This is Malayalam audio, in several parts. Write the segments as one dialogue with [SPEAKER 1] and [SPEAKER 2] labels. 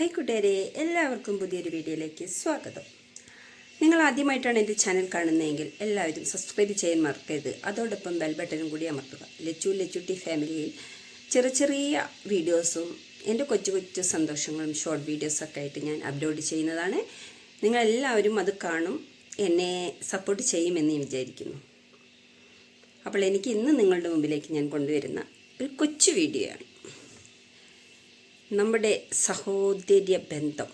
[SPEAKER 1] ഹൈ കൂട്ടുകാരെ എല്ലാവർക്കും പുതിയൊരു വീഡിയോയിലേക്ക് സ്വാഗതം. നിങ്ങൾ ആദ്യമായിട്ടാണ് എന്റെ ചാനൽ കാണുന്നതെങ്കിൽ എല്ലാവരും സബ്സ്ക്രൈബ് ചെയ്യാൻ മറക്കരുത്. അതോടൊപ്പം ബെൽ ബട്ടനും കൂടി അമർത്തുക. ലച്ചു ലച്ചുട്ടി ഫാമിലിയിൽ ചെറിയ ചെറിയ വീഡിയോസും എന്റെ കൊച്ചു കൊച്ചു സന്തോഷങ്ങളും ഷോർട്ട് വീഡിയോസൊക്കെ ആയിട്ട് ഞാൻ അപ്ലോഡ് ചെയ്യുന്നതാണ്. നിങ്ങളെല്ലാവരും അത് കാണും എന്നെ സപ്പോർട്ട് ചെയ്യുമെന്ന് ഞാൻ വിചാരിക്കുന്നു. അപ്പോൾ എനിക്ക് ഇന്ന് നിങ്ങളുടെ മുമ്പിലേക്ക് ഞാൻ കൊണ്ടുവരുന്ന ഒരു കൊച്ചു വീഡിയോ ആണ്. നമ്മുടെ സഹോദര്യ ബന്ധം.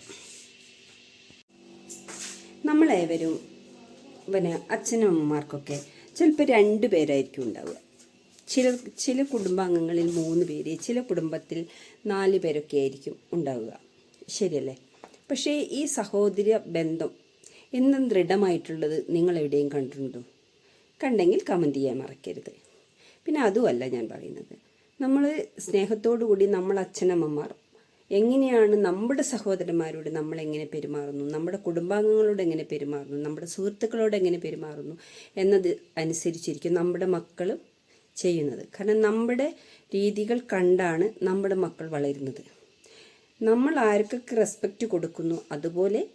[SPEAKER 1] നമ്മളേവരും പിന്നെ അച്ഛനും അമ്മമാർക്കൊക്കെ ചിലപ്പോൾ രണ്ട് പേരായിരിക്കും ഉണ്ടാവുക. ചില ചില കുടുംബാംഗങ്ങളിൽ മൂന്ന് പേര് ചില കുടുംബത്തിൽ നാല് പേരൊക്കെ ആയിരിക്കും ഉണ്ടാവുക. ശരിയല്ലേ? പക്ഷേ ഈ സഹോദര്യ ബന്ധം എന്നും ദൃഢമായിട്ടുള്ളത് നിങ്ങൾ എവിടെയും കണ്ടിട്ടുണ്ടോ? കണ്ടെങ്കിൽ കമന്റ് ചെയ്യാൻ മറക്കരുത്. പിന്നെ അതുമല്ല ഞാൻ പറയുന്നത്. നമ്മൾ സ്നേഹത്തോടു കൂടി നമ്മൾ അച്ഛനമ്മമാർ എങ്ങനെയാണ് നമ്മുടെ സഹോദരന്മാരോട് നമ്മൾ എങ്ങനെ പെരുമാറുന്നു? നമ്മുടെ കുടുംബാംഗങ്ങളോട് എങ്ങനെ പെരുമാറുന്നു? നമ്മുടെ സുഹൃത്തുക്കളോട് എങ്ങനെ പെരുമാറുന്നു? എന്നത് അനുസരിച്ചിരിക്കും നമ്മുടെ മക്കൾ ചെയ്യുന്നത്. കാരണം നമ്മുടെ രീതികൾ കണ്ടാണ് നമ്മുടെ മക്കൾ വളരുന്നത്. നമ്മൾ ആർക്കൊക്കെ റെസ്പെക്റ്റ് കൊടുക്കുന്നു അതുപോലെ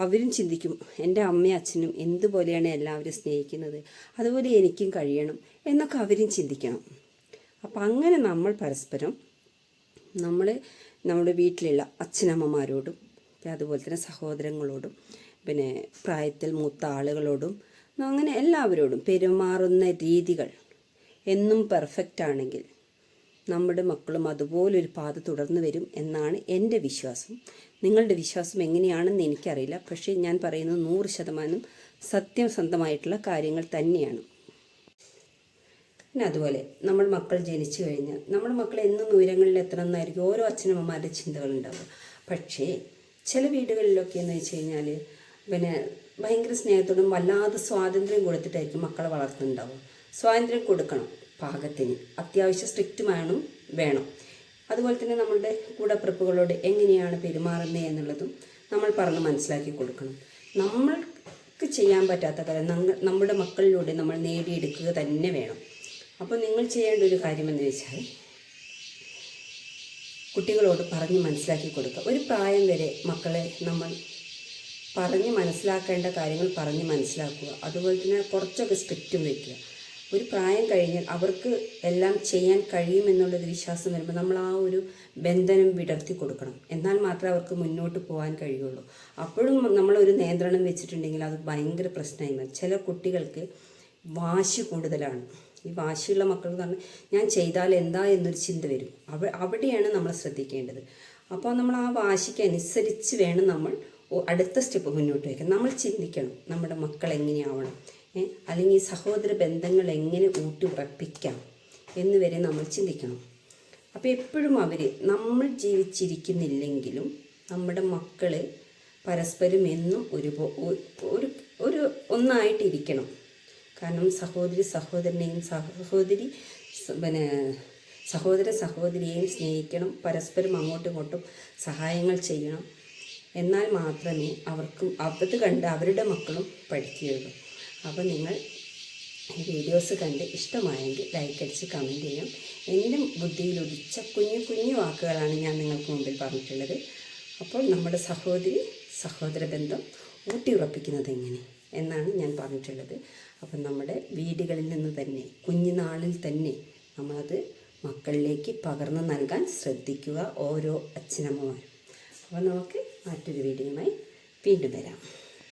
[SPEAKER 1] അവരും ചിന്തിക്കും എന്റെ അമ്മയും അച്ഛനും എന്തുപോലെയാണ് എല്ലാവരും സ്നേഹിക്കുന്നത്? അതുപോലെ എനിക്കും കഴിയണം എന്നൊക്കെ അവരും ചിന്തിക്കണം. അപ്പം അങ്ങനെ നമ്മൾ പരസ്പരം നമ്മൾ നമ്മുടെ വീട്ടിലുള്ള അച്ഛനമ്മമാരോടും അതുപോലെ തന്നെ സഹോദരങ്ങളോടും പിന്നെ പ്രായത്തിൽ മൂത്ത ആളുകളോടും അങ്ങനെ എല്ലാവരോടും പെരുമാറുന്ന രീതികൾ എന്നും പെർഫെക്റ്റ് ആണെങ്കിൽ നമ്മുടെ മക്കളും അതുപോലൊരു പാത തുടർന്നു വരും എന്നാണ് എന്റെ വിശ്വാസം. നിങ്ങളുടെ വിശ്വാസം എങ്ങനെയാണെന്ന് എനിക്കറിയില്ല. പക്ഷേ ഞാൻ പറയുന്നത് നൂറ് ശതമാനം സത്യസന്ധമായിട്ടുള്ള കാര്യങ്ങൾ തന്നെയാണ്. പിന്നെ അതുപോലെ നമ്മൾ മക്കൾ ജനിച്ചു കഴിഞ്ഞാൽ നമ്മൾ മക്കൾ എന്നും ഉയരങ്ങളിൽ എത്തണമെന്നായിരിക്കും ഓരോ അച്ഛനമ്മമാരുടെ ചിന്തകളുണ്ടാവുക. പക്ഷേ ചില വീടുകളിലൊക്കെ എന്ന് വെച്ച് കഴിഞ്ഞാൽ പിന്നെ ഭയങ്കര സ്നേഹത്തോടും വല്ലാതെ സ്വാതന്ത്ര്യം കൊടുത്തിട്ടായിരിക്കും മക്കളെ വളർത്തുന്നുണ്ടാവും സ്വാതന്ത്ര്യം കൊടുക്കണം പാകത്തിന്. അത്യാവശ്യം സ്ട്രിക്റ്റ് വേണം വേണം. അതുപോലെ തന്നെ നമ്മളുടെ കൂടപ്പിറപ്പുകളോട് എങ്ങനെയാണ് പെരുമാറുന്നത് എന്നുള്ളതും നമ്മൾ പറഞ്ഞ് മനസ്സിലാക്കി കൊടുക്കണം. നമ്മൾക്ക് ചെയ്യാൻ പറ്റാത്ത കാര്യം നമ്മുടെ മക്കളിലൂടെ നമ്മൾ നേടിയെടുക്കുക തന്നെ വേണം. അപ്പോൾ നിങ്ങൾ ചെയ്യേണ്ട ഒരു കാര്യം എന്ന് വെച്ചാൽ കുട്ടികളോട് പറഞ്ഞ് മനസ്സിലാക്കി കൊടുക്കുക. ഒരു പ്രായം വരെ മക്കളെ നമ്മൾ പറഞ്ഞ് മനസ്സിലാക്കേണ്ട കാര്യങ്ങൾ പറഞ്ഞ് മനസ്സിലാക്കുക. അതുപോലെ തന്നെ കുറച്ചൊക്കെ സ്ട്രിക്റ്റും വയ്ക്കുക ഒരു പ്രായം കഴിഞ്ഞാൽ അവർക്ക് എല്ലാം ചെയ്യാൻ കഴിയുമെന്നുള്ളൊരു വിശ്വാസം വരുമ്പോൾ നമ്മൾ ആ ഒരു ബന്ധനം വിടർത്തി കൊടുക്കണം. എന്നാൽ മാത്രമേ അവർക്ക് മുന്നോട്ട് പോകാൻ കഴിയുള്ളൂ. അപ്പോഴും നമ്മളൊരു നിയന്ത്രണം വെച്ചിട്ടുണ്ടെങ്കിൽ അത് ഭയങ്കര പ്രശ്നമായി ചില കുട്ടികൾക്ക് വാശി കൂടുതലാണ്. ഈ വാശിയുള്ള മക്കൾക്ക് പറഞ്ഞാൽ ഞാൻ ചെയ്താൽ എന്താ എന്നൊരു ചിന്ത വരും. അവ അവിടെയാണ് നമ്മൾ ശ്രദ്ധിക്കേണ്ടത്. അപ്പോൾ നമ്മൾ ആ വാശിക്കനുസരിച്ച് വേണം നമ്മൾ അടുത്ത സ്റ്റെപ്പ് മുന്നോട്ട് വയ്ക്കാൻ. നമ്മൾ ചിന്തിക്കണം നമ്മുടെ മക്കൾ എങ്ങനെയാവണം. അല്ലെങ്കിൽ സഹോദര ബന്ധങ്ങൾ എങ്ങനെ ഊട്ടി ഉറപ്പിക്കാം എന്ന് വരെ നമ്മൾ ചിന്തിക്കണം. അപ്പോൾ എപ്പോഴും അവർ നമ്മൾ ജീവിച്ചിരിക്കുന്നില്ലെങ്കിലും നമ്മുടെ മക്കൾ പരസ്പരം എന്നും ഒരു ഒരു ഒരു ഒന്നായിട്ടിരിക്കണം. കാരണം സഹോദരി സഹോദരനെയും സഹോദരി പിന്നെ സഹോദര സഹോദരിയെയും സ്നേഹിക്കണം പരസ്പരം അങ്ങോട്ടും ഇങ്ങോട്ടും സഹായങ്ങൾ ചെയ്യണം. എന്നാൽ മാത്രമേ അവർക്കും അവത് കണ്ട് അവരുടെ മക്കളും പഠിക്കുകയുള്ളൂ. അപ്പോൾ നിങ്ങൾ ഈ വീഡിയോസ് കണ്ട് ഇഷ്ടമായെങ്കിൽ ലൈക്ക് അടിച്ച് കമന്റ് ചെയ്യണം. എന്റെ ബുദ്ധിയിൽ ഉദിച്ച കുഞ്ഞു കുഞ്ഞു വാക്കുകളാണ് ഞാൻ നിങ്ങൾക്ക് മുമ്പിൽ പറഞ്ഞിട്ടുള്ളത്. അപ്പോൾ നമ്മുടെ സഹോദരി സഹോദര ബന്ധം ഊട്ടി ഉറപ്പിക്കുന്നത് എങ്ങനെ? എന്നാണ് ഞാൻ പറഞ്ഞിട്ടുള്ളത്. അപ്പം നമ്മുടെ വീടുകളിൽ നിന്ന് തന്നെ കുഞ്ഞുനാളിൽ തന്നെ നമ്മളത് മക്കളിലേക്ക് പകർന്നു നൽകാൻ ശ്രദ്ധിക്കുക ഓരോ അച്ഛനമ്മമാരും. അപ്പോൾ നമുക്ക് മറ്റൊരു വീഡിയോയുമായി വീണ്ടും വരാം.